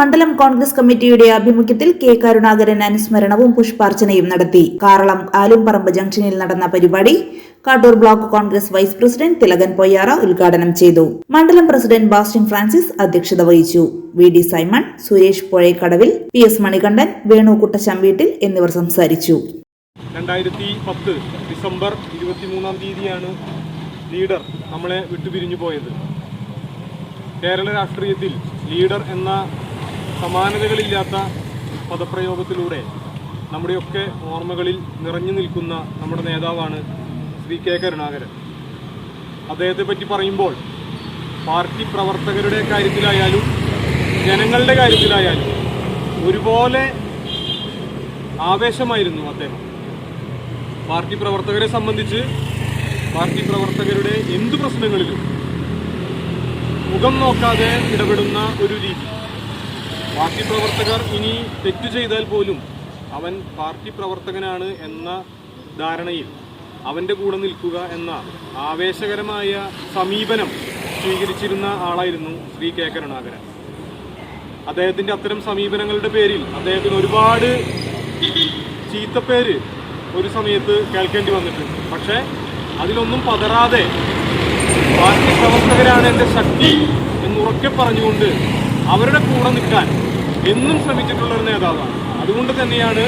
മണ്ഡലം കോൺഗ്രസ് കമ്മിറ്റിയുടെ ആഭിമുഖ്യത്തിൽ കെ കരുണാകരൻ അനുസ്മരണവും പുഷ്പാർച്ചനയും നടത്തി. കാറളം ആലുംപറമ്പ് ജംഗ്ഷനിൽ നടന്ന പരിപാടി Kattoor block Congress vice president Thilakan Poyyara ഉദ്ഘാടനം ചെയ്തു. മണ്ഡലം പ്രസിഡന്റ് ബാസ്റ്റിൻ ഫ്രാൻസിസ് അധ്യക്ഷത വഹിച്ചു. വി ഡി സൈമൺ സുരേഷ് പുഴയക്കടവിൽ പി എസ് മണികണ്ഠൻ വേണു കുട്ടശംവീട്ടിൽ എന്നിവർ സംസാരിച്ചു. രണ്ടായിരത്തി പത്ത് ഡിസംബർ ഇരുപത്തിമൂന്നാം തീയതിയാണ് ലീഡർ നമ്മളെ വിട്ടുപിരിഞ്ഞു പോയത്. കേരള രാഷ്ട്രീയത്തിൽ ലീഡർ എന്ന സമാനതകളില്ലാത്ത പദപ്രയോഗത്തിലൂടെ നമ്മുടെയൊക്കെ ഓർമ്മകളിൽ നിറഞ്ഞു നിൽക്കുന്ന നമ്മുടെ നേതാവാണ് ശ്രീ കെ കരുണാകരൻ. അദ്ദേഹത്തെ പറ്റി പറയുമ്പോൾ പാർട്ടി പ്രവർത്തകരുടെ കാര്യത്തിലായാലും ജനങ്ങളുടെ കാര്യത്തിലായാലും ഒരുപോലെ ആവേശമായിരുന്നു അദ്ദേഹം. പാർട്ടി പ്രവർത്തകരെ സംബന്ധിച്ച് പാർട്ടി പ്രവർത്തകരുടെ എന്തു പ്രശ്നങ്ങളിലും മുഖം നോക്കാതെ ഇടപെടുന്ന ഒരു രീതി. പാർട്ടി പ്രവർത്തകർ ഇനി തെറ്റു ചെയ്താൽ പോലും അവൻ പാർട്ടി പ്രവർത്തകനാണ് എന്ന ധാരണയിൽ അവന്റെ കൂടെ നിൽക്കുക എന്ന ആവേശകരമായ സമീപനം സ്വീകരിച്ചിരുന്ന ആളായിരുന്നു ശ്രീ കെ കരുണാകരൻ. അദ്ദേഹത്തിന്റെ അത്തരം സമീപനങ്ങളുടെ പേരിൽ അദ്ദേഹത്തിന് ഒരുപാട് ചീത്തപ്പേര് ഒരു സമയത്ത് കേൾക്കേണ്ടി വന്നിട്ടുണ്ട്. പക്ഷേ അതിലൊന്നും പതറാതെ പാർട്ടി പ്രവർത്തകരാണ് എന്റെ ശക്തി എന്നുറക്കെ പറഞ്ഞുകൊണ്ട് അവരുടെ കൂടെ നിൽക്കാൻ എന്നും ശ്രമിച്ചിട്ടുള്ള ഒരു നേതാവാണ്. അതുകൊണ്ട് തന്നെയാണ്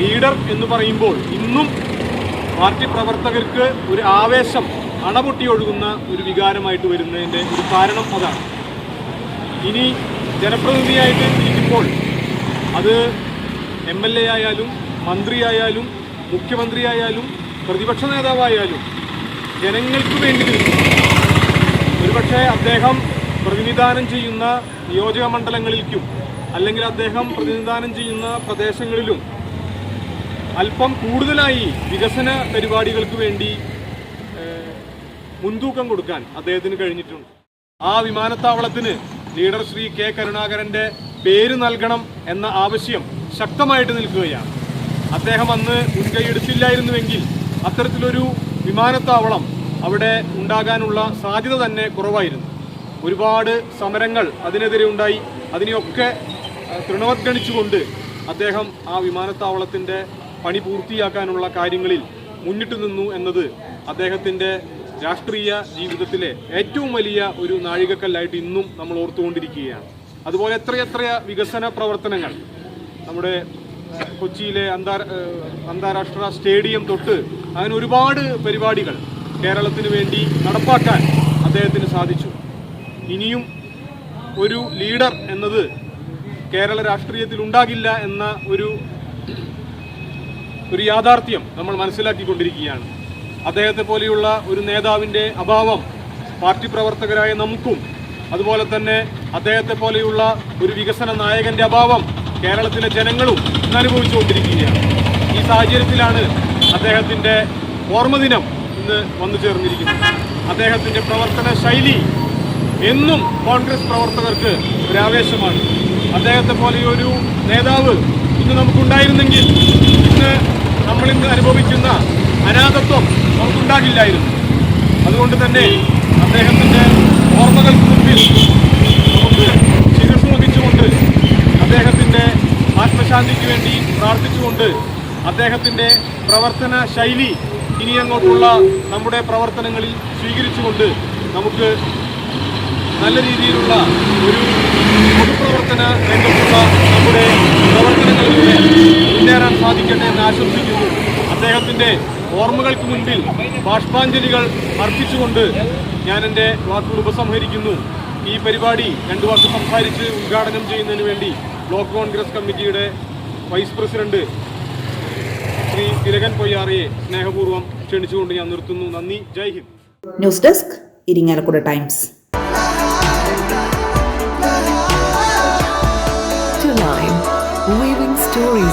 ലീഡർ എന്ന് പറയുമ്പോൾ ഇന്നും പാർട്ടി പ്രവർത്തകർക്ക് ഒരു ആവേശം അണപൊട്ടി ഒഴുകുന്ന ഒരു വികാരമായിട്ട് വരുന്നതിന്റെ ഒരു കാരണം അതാണ്. ഇനി ജനപ്രതിനിധിയായിട്ട് ഇരിക്കുമ്പോൾ അത് എം എൽ എ ആയാലും മന്ത്രിയായാലും മുഖ്യമന്ത്രിയായാലും പ്രതിപക്ഷ നേതാവായാലും ജനങ്ങൾക്ക് വേണ്ടി ഒരുപക്ഷെ അദ്ദേഹം പ്രതിനിധാനം ചെയ്യുന്ന നിയോജക മണ്ഡലങ്ങളിലേക്കും അല്ലെങ്കിൽ അദ്ദേഹം പ്രതിനിധാനം ചെയ്യുന്ന പ്രദേശങ്ങളിലും അല്പം കൂടുതലായി വികസന പരിപാടികൾക്ക് വേണ്ടി മുൻതൂക്കം കൊടുക്കാൻ അദ്ദേഹത്തിന് കഴിഞ്ഞിട്ടുണ്ട്. ആ വിമാനത്താവളത്തിന് ലീഡർ ശ്രീ കെ കരുണാകരന്റെ പേര് നൽകണം എന്ന ആവശ്യം ശക്തമായിട്ട് നിൽക്കുകയാണ്. അദ്ദേഹം അന്ന് മുൻകൈയെടുത്തില്ലായിരുന്നുവെങ്കിൽ അത്തരത്തിലൊരു വിമാനത്താവളം അവിടെ ഉണ്ടാകാനുള്ള സാധ്യത തന്നെ കുറവായിരുന്നു. ഒരുപാട് സമരങ്ങൾ അതിനെതിരെ ഉണ്ടായി. അതിനെയൊക്കെ തൃണവത്ഗണിച്ചുകൊണ്ട് അദ്ദേഹം ആ വിമാനത്താവളത്തിന്റെ പണി പൂർത്തിയാക്കാനുള്ള കാര്യങ്ങളിൽ മുന്നിട്ട് നിന്നു എന്നത് അദ്ദേഹത്തിന്റെ രാഷ്ട്രീയ ജീവിതത്തിലെ ഏറ്റവും വലിയ ഒരു നാഴികക്കല്ലായിട്ട് ഇന്നും നമ്മൾ ഓർത്തുകൊണ്ടിരിക്കുകയാണ്. അതുപോലെ എത്രയെത്ര വികസന പ്രവർത്തനങ്ങൾ നമ്മുടെ കൊച്ചിയിലെ അന്താ അന്താരാഷ്ട്ര സ്റ്റേഡിയം തൊട്ട് അങ്ങനെ ഒരുപാട് പരിപാടികൾ കേരളത്തിന് വേണ്ടി നടപ്പാക്കാൻ അദ്ദേഹത്തിന് സാധിച്ചു. ഇനിയും ഒരു ലീഡർ എന്നത് കേരള രാഷ്ട്രീയത്തിൽ ഉണ്ടാകില്ല എന്ന ഒരു ഒരു യാഥാർത്ഥ്യം നമ്മൾ മനസ്സിലാക്കിക്കൊണ്ടിരിക്കുകയാണ്. അദ്ദേഹത്തെ പോലെയുള്ള ഒരു നേതാവിന്റെ അഭാവം പാർട്ടി പ്രവർത്തകരായ നമുക്കും അതുപോലെ തന്നെ അദ്ദേഹത്തെ പോലെയുള്ള ഒരു വികസന നായകന്റെ അഭാവം കേരളത്തിലെ ജനങ്ങളും ഇന്ന് അനുഭവിച്ചുകൊണ്ടിരിക്കുകയാണ്. ഈ സാഹചര്യത്തിലാണ് അദ്ദേഹത്തിന്റെ ഓർമ്മദിനം ഇന്ന് വന്നു ചേർന്നിരിക്കുന്നത്. അദ്ദേഹത്തിന്റെ പ്രവർത്തന ശൈലി എന്നും കോൺഗ്രസ് പ്രവർത്തകർക്ക് ഒരു ആവേശമാണ്. അദ്ദേഹത്തെ പോലെ ഒരു നേതാവ് ഇന്ന് നമുക്കുണ്ടായിരുന്നെങ്കിൽ ഇന്ന് നമ്മൾ ഇന്ന് അനുഭവിക്കുന്ന അനാഥത്വം നമുക്കുണ്ടാകില്ലായിരുന്നു. അതുകൊണ്ട് തന്നെ അദ്ദേഹത്തിന്റെ ഓർമ്മകൾക്ക് മുമ്പിൽ നമുക്ക് ശിരസ് വഹിച്ചുകൊണ്ട് അദ്ദേഹത്തിന്റെ ആത്മശാന്തിക്ക് വേണ്ടി പ്രാർത്ഥിച്ചുകൊണ്ട് അദ്ദേഹത്തിന്റെ പ്രവർത്തന ശൈലി ഇനി അങ്ങോട്ടുള്ള നമ്മുടെ പ്രവർത്തനങ്ങളിൽ സ്വീകരിച്ചുകൊണ്ട് നമുക്ക് നല്ല രീതിയിലുള്ള ഒരു പൊതുപ്രവർത്തന രംഗത്തുള്ള നമ്മുടെ പ്രവർത്തനങ്ങളിലൂടെ മുന്നേറാൻ സാധിക്കട്ടെ എന്ന് ആശംസിക്കുന്നു. അദ്ദേഹത്തിന്റെ ഓർമ്മകൾക്ക് മുൻപിൽ ബാഷ്പാഞ്ജലികൾ അർപ്പിച്ചുകൊണ്ട് ഞാൻ എന്റെ വാക്കുകൾ ഉപസംഹരിക്കുന്നു. ഈ പരിപാടി രണ്ടു വാക്ക് സംസാരിച്ച് ഉദ്ഘാടനം ചെയ്യുന്നതിന് വേണ്ടി ബ്ലോക്ക് കോൺഗ്രസ് കമ്മിറ്റിയുടെ വൈസ് പ്രസിഡന്റ് ശ്രീ തിലകൻ പൊയ്യാറയെ സ്നേഹപൂർവം ക്ഷണിച്ചുകൊണ്ട് ഞാൻ നിർത്തുന്നു. നന്ദി. Jai Hind. News desk Irinjalakuda Times.